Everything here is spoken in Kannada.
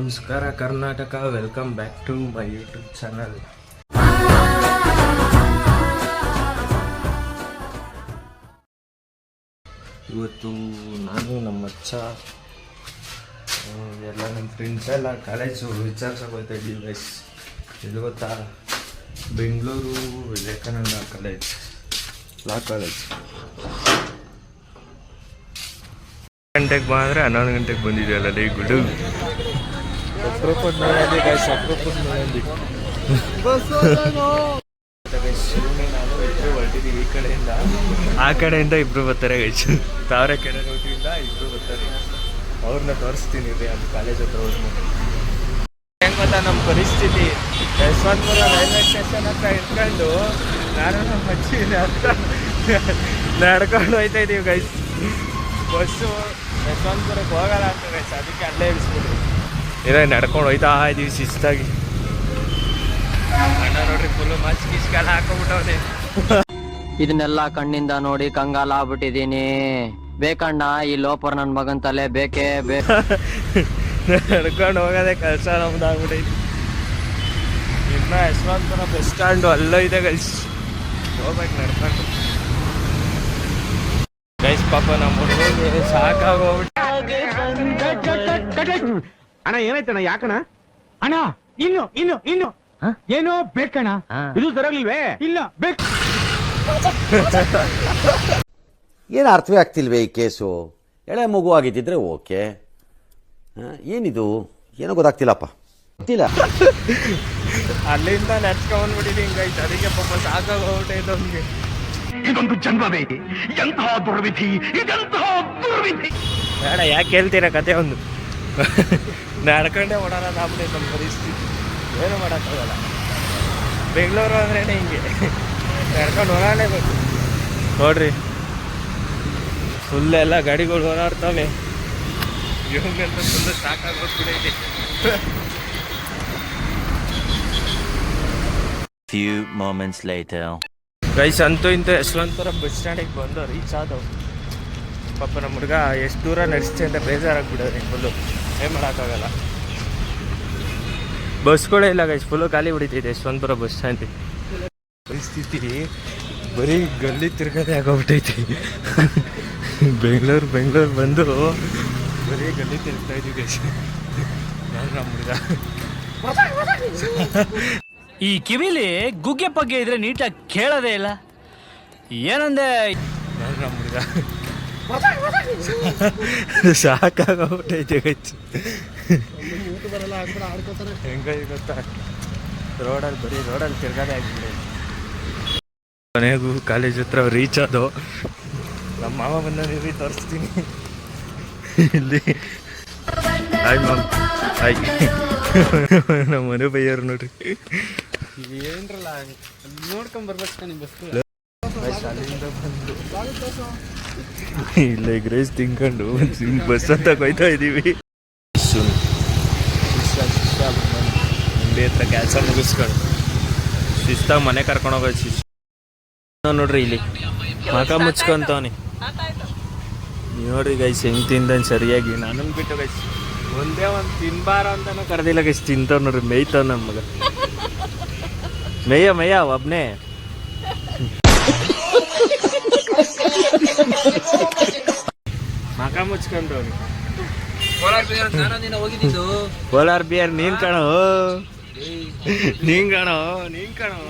ನಮಸ್ಕಾರ, Karnataka. Welcome back to my YouTube channel ಇವತ್ತು ನಾನು ನಮ್ಮ ಅಚ್ಚ ಎಲ್ಲ ನಮ್ಮ ಫ್ರೆಂಡ್ಸ್ ಎಲ್ಲ ಕಾಲೇಜು ವಿಚಾರಿಸೋಕೆ ಹೋಗ್ತಾ ಇದ್ದೀವಿ ಗೈಸ್ ಇದು ಗೊತ್ತಾ? Bengaluru Vivekananda college law college ಗಂಟೆಗೆ ಬಂದರೆ ಹನ್ನೊಂದು ಗಂಟೆಗೆ ಬಂದಿದೆಯಲ್ಲ ಲೇ ಗುಡು ಅಪ್ರೂಪದ ನೋಡೋದಿ ಗೈಸ್ ಅಪ್ರೂಪದ ನೋಡೋದಿ ಶಿವನೇ ನಾನು ಇಬ್ರು ಹೊರಟಿದ್ದೀವಿ ಈ ಕಡೆಯಿಂದ ಆ ಕಡೆಯಿಂದ ಇಬ್ರು ಬರ್ತಾರೆ ಗೈಸ್ ತಾವರೆ ಕೆರೆ ರೋಟಿಂದ ಇಬ್ರು ಬರ್ತಾರೆ. ಅವ್ರನ್ನ ತೋರಿಸ್ತೀನಿ ರೀ ಅಲ್ಲಿ ಕಾಲೇಜ್ ಹತ್ರ ಹೋದ್ಮೇಲೆ. ಹೆಂಗ್ ಗೊತ್ತಾ ನಮ್ಮ ಪರಿಸ್ಥಿತಿ? ಯಶವಂತಪುರ ರೈಲ್ವೆ ಸ್ಟೇಷನ್ ಹತ್ರ ಇಟ್ಕೊಂಡು ನಾನು ನಮ್ಮ ಅಜ್ಜಿ ನಡ್ಕೊಂಡು ಹೋಯ್ತಾ ಇದೀವಿ ಗೈಸ್ ಬಸ್ಸು ಯಶವಂತಪುರಕ್ಕೆ ಹೋಗಲ್ಲ ಅಂತ ಗೈಸ್ ಅದಕ್ಕೆ ಅಲ್ಲೇ ಇಳಿಸ್ಬಿಟ್ಟು ಏನೋ ನಡ್ಕೊಂಡು ಹೋಯ್ತಾ ಇದೀವಿ ಶಿಸ್ತಾಗಿ. ಅಣ್ಣ ನೋಡ್ರಿ ಫುಲ್ಲು ಮಚ್ ಗಿಸ್ಕೆಲ್ಲ ಹಾಕೊಂಡ್ಬಿಟ್ಟವ್ನೆ ಇದನ್ನೆಲ್ಲ ಕಣ್ಣಿಂದ ನೋಡಿ ಕಂಗಾಲ ಆಗ್ಬಿಟ್ಟಿದೀನಿ. ಬೇಕಣ್ಣ ಈ ಲೋಪರ್ ನನ್ ಮಗನ್ ತಲೆ ಬೇಕೇ ಬೇಕ ನಡ್ಕೊಂಡು ಹೋಗೋದೇ ಕೆಲಸ ನಮ್ದಾಗ್ಬಿಟ್ಟೈತಿ ಇನ್ನ ಯಶವಂತನ ಬಸ್ ಸ್ಟ್ಯಾಂಡ್ ಅಲ್ಲೋ ಇದೆ ಗೈಸ್ ಹೋಗ್ಬೇಕು ನಡ್ಕೊಂಡು. ಗೈಸ್ ಪಾಪ ನಮ್ಮ ಹುಡುಗರಿಗೆ ಸಾಕಾಗೋಗ್ಬಿಟ್ಟು ಅಣ್ಣ ಏನಾಯ್ತಣ್ಣ ಯಾಕಣ ಅಣ್ಣ ಇನ್ನು ಇನ್ನು ಇನ್ನು. ಏನೋ ಬೇಕಣ್ಣ. ಇದು ಸರಿಯಾಗ್ಲಿಲ್ವೇ? ಇಲ್ಲ ಬೇಕು. ಏನು ಅರ್ಥವೇ ಆಗ್ತಿಲ್ವೇ ಈ ಕೇಸು? ಎಳೆ ಮಗು ಆಗಿದ್ದಿದ್ರೆ ಓಕೆ. ಆ, ಏನಿದು? ಏನೋ ಗೊತ್ತಾಗ್ತಿಲ್ಲಪ್ಪ. ಗೊತ್ತಿಲ್ಲ. ಅಲ್ಲಿಂದ ನಡ್ಸ್ಕೊಂಡ್ಬಿಟ್ಟಿದ್ದೀನಿ ಹಿಂಗಾಯ್ತು. ಅದಕ್ಕೆ ಪಾಪ ಸಾಕಾಗೋಗ್ಬಿಟ್ಟೈತೆ ಅವ್ನಿಗೆ ಇದೊಂದು ಜನ್ಮವೇ. ಎಂತಹ ದುರ್ವಿಧಿ ಇದೆಂತಹ ದುರ್ವಿಧಿ. ಬೇಡ ಯಾಕೆ ಹೇಳ್ತೀರಾ ಕತೆ ಒಂದು? ನಡ್ಕೊಂಡೇ ಓಡಾಡ ಆಗ್ಬಿಟ್ಟೈತೆ ನಮ್ಮ ಪರಿಸ್ಥಿತಿ. ಏನು ಮಾಡೋಕ್ಕಾಗಲ್ಲ. ಬೆಂಗಳೂರು ಅಂದ್ರೇ ಹಿಂಗೆ. ನಡ್ಕೊಂಡು ಓಡಾಡಲೇಬೇಕು. ನೋಡ್ರಿ. ಫುಲ್ ಎಲ್ಲ ಗಾಡಿಗಳು ಓಡಾಡ್ತವೆ. ಇವಂಗಂತ ಫುಲ್ ಸಾಕಾಗೋಗ್ಬಿಡೈತೆ ಫ್ಯೂ ಮೊಮೆಂಟ್ಸ್ later. ಗೈಸ್ ಅಂತೂ ಇಂತ ಯಶವಂತಪುರ ಬಸ್ ಸ್ಟ್ಯಾಂಡಿಗೆ ಬಂದು ರೀಚ್ ಆದವು ಪಾಪ ನಮ್ಮ ಹುಡುಗ ಎಷ್ಟು ದೂರ ನಡೆಸ್ತೆ ಅಂತ ಬೇಜಾರಾಗ್ಬಿಡೋದು ಫುಲ್ಲು ಏನು ಮಾಡೋಕ್ಕಾಗಲ್ಲ. ಬಸ್ಗಳೇ ಇಲ್ಲ ಗೈಸ್ ಫುಲ್ಲು ಖಾಲಿ ಬಿಡಿತೈತೆ ಯಶವಂತಪುರ ಬಸ್ ಸ್ಟ್ಯಾಂಡ್ ಪರಿಸ್ಥಿತಿ ಬರೀ ಗಲ್ಲಿ ತಿರ್ಗದೆ ಆಗೋಗ್ಬಿಟ್ಟೈತಿ. ಬೆಂಗಳೂರು ಬೆಂಗಳೂರು ಬಂದು ಬರೀ ಗಲ್ಲಿ ತಿರುಗ್ತಾ ಇದ್ದೀವಿ ಗೈಸ್ ನಮ್ಮ ಹುಡುಗ? ಈ ಕಿವಿಲಿ ಗುಗ್ಗೆ ಪಗ್ಗೆ ಇದ್ರೆ ನೀಟಾಗಿ ಕೇಳೋದೇ ಇಲ್ಲ. ಏನಂದೆ? ನಮ್ಮ ಹುಡುಗ? ಸಾಕಾಗೋಗ್ಬಿಟ್ಟೈತೆ ಗಚ್ಚು ಹೆಂಗೈ ಗೊತ್ತಾ ರೋಡಲ್ಲಿ ಬರೀ ರೋಡಲ್ಲಿ ತಿರ್ಗಾದೆ ಆಗ್ಬಿಟ್ಟೈತೆ ಕೊನೆಗೂ ಕಾಲೇಜ್ ಹತ್ರ ರೀಚ್ ಆದೋ ನಮ್ಮ ಮಾವ ಬಂದ ನೀವು ತೋರಿಸ್ತೀನಿ. ಇಲ್ಲಿ. ಹಾಯ್ ಮಾಮ್ ಹಾಯ್ ನಮ್ಮ ಮನೆ ಬೈಯ್ಯರು ನೋಡ್ರಿ. ಏನ್ರಲ್ಲ ನೋಡ್ಕೊಂಡ್ ಬರ್ಬೇಕು ನಿಮ್ಮ ಅಲ್ಲಿಂದ ಬಂದು. ಇಲ್ಲ ಎಗ್ ರೈಸ್ ತಿನ್ಕೊಂಡು ಬಸ್ ಅಂತ ಕೊಯ್ತಾ ಇದೀವಿ ಅಂಗಡಿ ಹತ್ರ ಕೆಲಸ ಮುಗಿಸ್ಕೊಂಡು. ಶಿಸ್ತಾಗಿ ಮನೆ ಕರ್ಕೊಂಡು ಹೋಗೋದು ಶಿಸ್ತು. ನೋಡ್ರಿ ಇಲ್ಲಿ. ಮಕ ಮುಚ್ಕೊಂತವನಿ. ನೋಡ್ರಿ ಗೈಸ್ ಹೆಂಗ್ ತಿಂದನ್ ಸರಿಯಾಗಿ. ನಾನು ಬಿಟ್ಟು ಗೈಸ್ ಒಂದೇ ಒಂದು ತಿನ್ಬಾರ ಅಂತಾನು ಕರೆದಿಲ್ಲ ಗೈಸ್ ತಿಂತಾವ್ ನೋಡ್ರಿ ಮೇಯ್ತಾವ ನನ್ನ ಮಗ. ಮೇಯ್ಯ ಮೇಯ್ಯ ಒಬ್ನೇ. ಮಕ ಮುಚ್ಕೊಂಡವನಿ ಕೋಲಾರ ಬಿಯರ್ ನೀನ್ ಕಾಣೋ. ನೀನ್ ಕಾಣೋ ನೀನ್ ಕಣೋ.